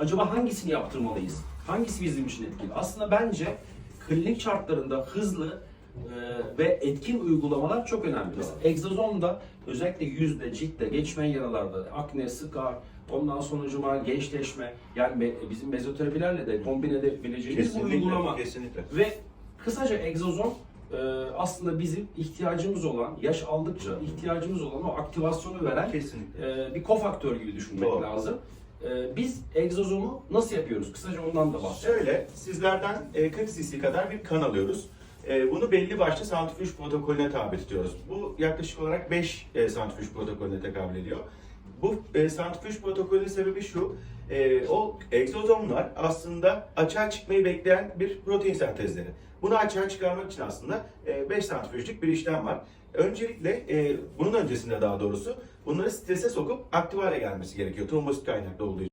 acaba hangisini yaptırmalıyız? Hangisi bizim için etkili? Aslında bence klinik şartlarında hızlı e, ve etkin uygulamalar çok önemli. Mesela egzozomda özellikle yüzde, ciltte, geçmeyen yaralarda akne, skar, ondan sonucuma gençleşme yani me- bizim mezoterapilerle de kombine edebileceğimiz bir uygulama. kesinlikle. Ve kısaca egzozom e, aslında bizim ihtiyacımız olan, yaş aldıkça ihtiyacımız olan o aktivasyonu veren Kesinlikle. e, bir kofaktör gibi düşünmek Doğru. lazım. E, biz egzozomu nasıl yapıyoruz? Kısaca ondan da bahsedelim. Şöyle, sizlerden e, 40 cc kadar bir kan alıyoruz. E, Bunu belli başlı santrifüj protokolüne tabi tutuyoruz. Bu yaklaşık olarak 5 e, santrifüj protokolüne tekabül ediyor. Bu e, santrifüj protokolünün sebebi şu, e, o egzozomlar aslında açığa çıkmayı bekleyen bir protein sentezleri. Bunu açığa çıkarmak için aslında 5 santrifüjlük bir işlem var. Öncelikle, e, bunun öncesinde daha doğrusu bunları strese sokup aktif hale gelmesi gerekiyor. Trombosit kaynaklı olduğu için.